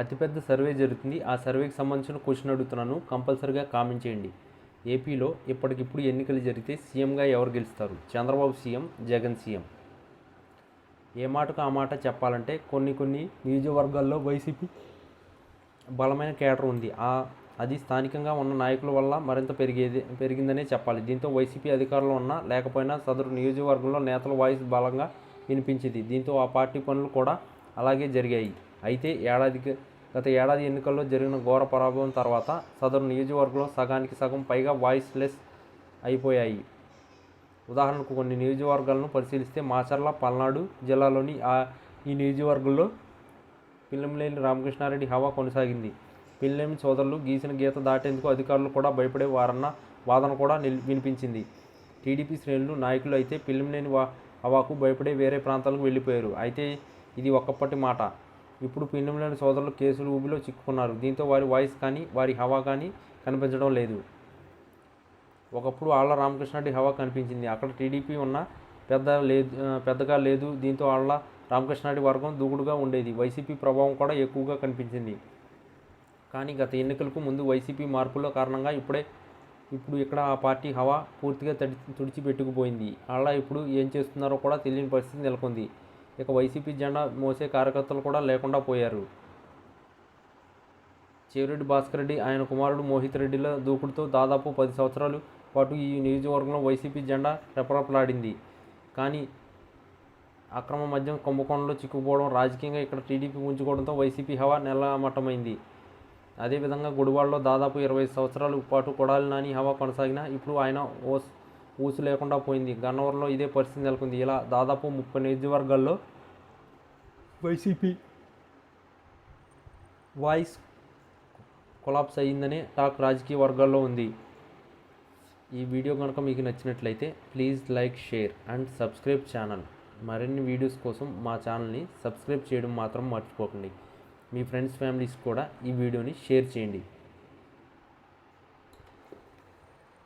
అతిపెద్ద సర్వే జరుగుతుంది. ఆ సర్వేకి సంబంధించిన క్వశ్చన్ అడుగుతున్నాను. కంపల్సరీగా కామెంట్ చేయండి. ఏపీలో ఇప్పటికిప్పుడు ఎన్నికలు జరిగితే సీఎంగా ఎవరు గెలుస్తారు? Chandrababu CM Jagan CM. ఏ మాటకు ఆ మాట చెప్పాలంటే కొన్ని కొన్ని నియోజకవర్గాల్లో వైసీపీ బలమైన కేటర్ ఉంది. ఆ అది స్థానికంగా ఉన్న నాయకుల వల్ల మరింత పెరిగేది పెరిగిందనే చెప్పాలి. దీంతో వైసీపీ అధికారంలో ఉన్నా లేకపోయినా సదరు నియోజకవర్గంలో నేతల వాయిస్ బలంగా వినిపించింది. దీంతో ఆ పార్టీ పనులు కూడా అలాగే జరిగాయి. అయితే ఏడాదికి గత ఏడాది ఎన్నికల్లో జరిగిన ఘోర పరాభవం తర్వాత సదరు నియోజకవర్గంలో సగానికి సగం పైగా వాయిస్ లెస్ అయిపోయాయి. ఉదాహరణకు కొన్ని నియోజకవర్గాలను పరిశీలిస్తే మాచర్ల పల్నాడు జిల్లాలోని ఆ ఈ నియోజకవర్గంలో పిల్లంలేని రామకృష్ణారెడ్డి హవా కొనసాగింది. పిల్లేమి సోదరులు గీసిన గీత దాటేందుకు అధికారులు కూడా భయపడే వారన్న వాదన కూడా నిల్ వినిపించింది. టీడీపీ శ్రేణులు నాయకులు అయితే పిల్లంలేని వా హవాకు భయపడే వేరే ప్రాంతాలకు వెళ్ళిపోయారు. అయితే ఇది ఒక్కప్పటి మాట. ఇప్పుడు పిల్లంలేని సోదరులు కేసులు ఊబిలో చిక్కుకున్నారు. దీంతో వారి వాయిస్ కానీ వారి హవా కానీ కనిపించడం లేదు. ఒకప్పుడు ఆళ్ళ రామకృష్ణారెడ్డి హవా కనిపించింది. అక్కడ టీడీపీ ఉన్న పెద్ద లేదు పెద్దగా లేదు. దీంతో ఆళ్ళ రామకృష్ణారెడ్డి వర్గం దూకుడుగా ఉండేది. వైసీపీ ప్రభావం కూడా ఎక్కువగా కనిపించింది. కానీ గత ఎన్నికలకు ముందు వైసీపీ మార్పుల కారణంగా ఇప్పుడే ఇప్పుడు ఇక్కడ ఆ పార్టీ హవా పూర్తిగా తడి తుడిచిపెట్టుకుపోయింది. అలా ఇప్పుడు ఏం చేస్తున్నారో కూడా తెలియని పరిస్థితి నెలకొంది. ఇక వైసీపీ జెండా మోసే కార్యకర్తలు కూడా లేకుండా పోయారు. చెవిరెడ్డి భాస్కర్ రెడ్డి ఆయన కుమారుడు మోహిత్ రెడ్డిల దూకుడుతో దాదాపు పది సంవత్సరాలు పాటు ఈ నియోజకవర్గంలో వైసీపీ జెండా రెపరెపలాడింది. కానీ అక్రమ మద్యం కుంభకోణంలో చిక్కుపోవడం రాజకీయంగా ఇక్కడ టీడీపీ ఉంచుకోవడంతో వైసీపీ హవా నెలమట్టమైంది. అదేవిధంగా గుడివాడలో దాదాపు ఇరవై సంవత్సరాల పాటు కొడాలి నాని హవా కొనసాగినా ఇప్పుడు ఆయన ఓ ఊసు లేకుండా పోయింది. గన్నవరంలో ఇదే పరిస్థితి నెలకొంది. ఇలా దాదాపు ముప్పై నియోజకవర్గాల్లో వైసీపీ వాయిస్ కొలాప్స్ అయ్యిందనే టాక్ రాజకీయ వర్గాల్లో ఉంది. ఈ వీడియో కనుక మీకు నచ్చినట్లయితే please like share and subscribe channel. మరిన్ని వీడియోస్ కోసం మా ఛానల్ని సబ్స్క్రైబ్ చేయడం మాత్రం మర్చిపోకండి. మీ ఫ్రెండ్స్ ఫ్యామిలీస్ కూడా ఈ వీడియోని షేర్ చేయండి.